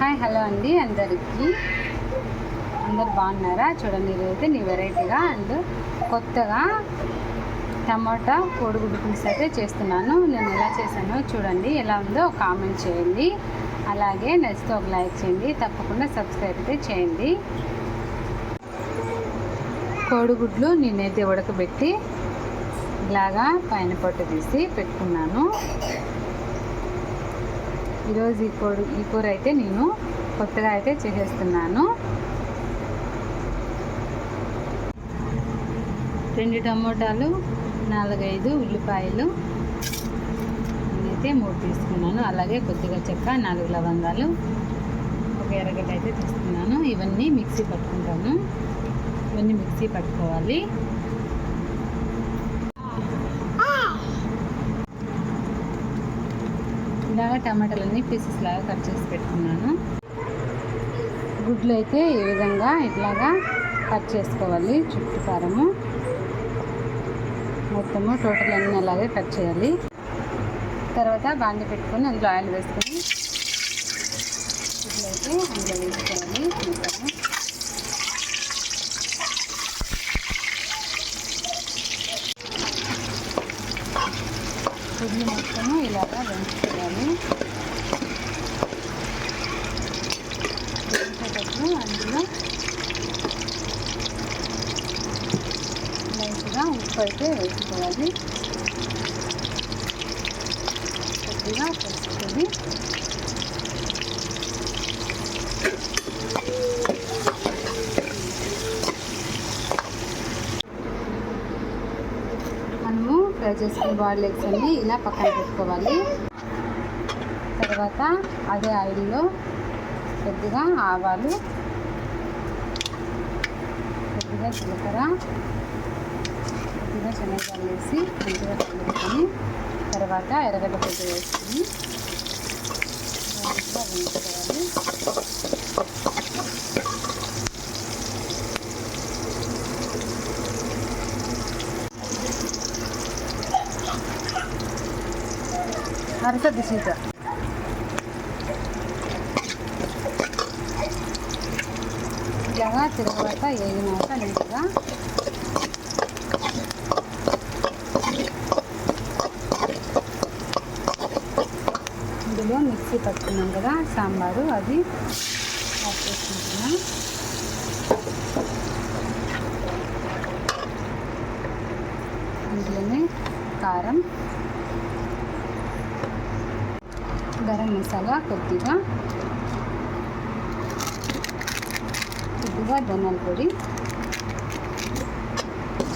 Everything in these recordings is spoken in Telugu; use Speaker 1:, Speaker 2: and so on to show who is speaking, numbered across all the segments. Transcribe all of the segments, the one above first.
Speaker 1: హాయ్ హలో అండి అందరికీ. అందరు బాగున్నారా? చూడండి ఇదైతే నీ వెరైటీగా అండ్ కొత్తగా టమాటా కోడిగుడ్డు పులుసు అయితే చేస్తున్నాను. నేను ఎలా చేశానో చూడండి ఎలా ఉందో కామెంట్ చేయండి. అలాగే నచ్చితే ఒక లైక్ చేయండి తప్పకుండా సబ్స్క్రైబ్ అయితే చేయండి. కోడిగుడ్లు నేనైతే ఉడకబెట్టి ఇలాగా పైన పొట్టు తీసి పెట్టుకున్నాను. ఈరోజు ఈ కూర ఈ కూర అయితే నేను కొత్తగా అయితే చేసేస్తున్నాను. రెండు టమోటాలు నాలుగైదు ఉల్లిపాయలు. నేనైతే మూడు తీసుకున్నాను. అలాగే కొద్దిగా చెక్క నాలుగు లవంగాలు. ఒక ఎర్రగడ్డ అయితే తీసుకున్నాను. ఇవన్నీ మిక్సీ పట్టుకుంటాను. ఇవన్నీ మిక్సీ పట్టుకోవాలి ఇలాగా టమాటాలన్నీ పీసెస్ లాగా కట్ చేసి పెట్టుకున్నాను. గుడ్లు అయితే ఈ విధంగా ఇట్లాగా కట్ చేసుకోవాలి చుట్టూ కారము మొత్తము టోటల్ అన్నీ అలాగే కట్ చేయాలి. తర్వాత బాండి పెట్టుకొని అందులో ఆయిల్ వేసుకొని గుడ్లు అయితే అందులో వేసుకోవాలి. గుడ్లు మొత్తము ఇలాగా వేయించుకోవాలి వేయించేటప్పుడు అందులో లైట్గా ఉప్పు అయితే వేసుకోవాలి. కొద్దిగా పసుపుది మనము ఫ్రై చేసుకున్న ఎగ్స్ అన్ని ఇలా పక్కన పెట్టుకోవాలి. తర్వాత అదే ఆయిల్లో కొద్దిగా ఆవాలు కొద్దిగా జీలకర్ర కొద్దిగా శనగలు వేసి మంచిగా కలుపుకొని తర్వాత ఎర్రగడ్డ పొద్దు వేసుకుని మంచిగా వేయించుకోవాలి అరస దిశీట ఇలాగా తిరగబట్ట వేగినాక నీట్గా ఇందులో మిక్సీ పట్టుకున్నాం కదా సాంబారు అది యాడ్ చేసుకుంటున్నాం ఇందులోనే కారం గరం మసాలా కొద్దిగా. కొద్దిగా ధనియాల పొడి.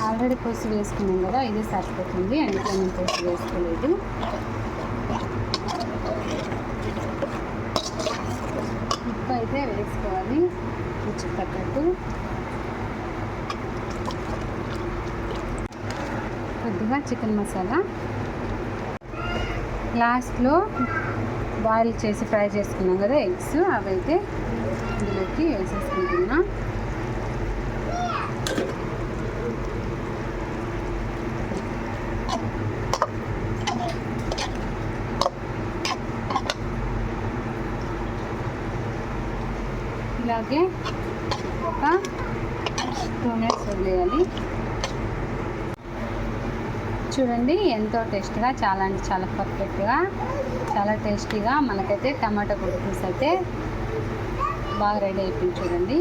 Speaker 1: ఆల్రెడీ పోసి వేసుకున్నాం కదా ఇదే సరిపోతుంది. అందుకే నేను పోసి వేసుకోలేదు. ఉప్పు అయితే వేసుకోవాలి. రుచి తగ్గట్టు. కొద్దిగా చికెన్ మసాలా. లాస్ట్లో బాయిల్ చేసి ఫ్రై చేసుకున్నాం కదా ఎగ్స్ అవైతే ఇందులోకి వేసేసుకుంటున్నా. ఇలాగే ఒక టూ మినిట్స్ వదిలేయాలి. చూడండి ఎంతో టేస్ట్గా చాలా అంటే చాలా పర్ఫెక్ట్గా చాలా టేస్టీగా మనకైతే టమాటా పులుసు అయితే బాగా రెడీ అయిపోయింది చూడండి.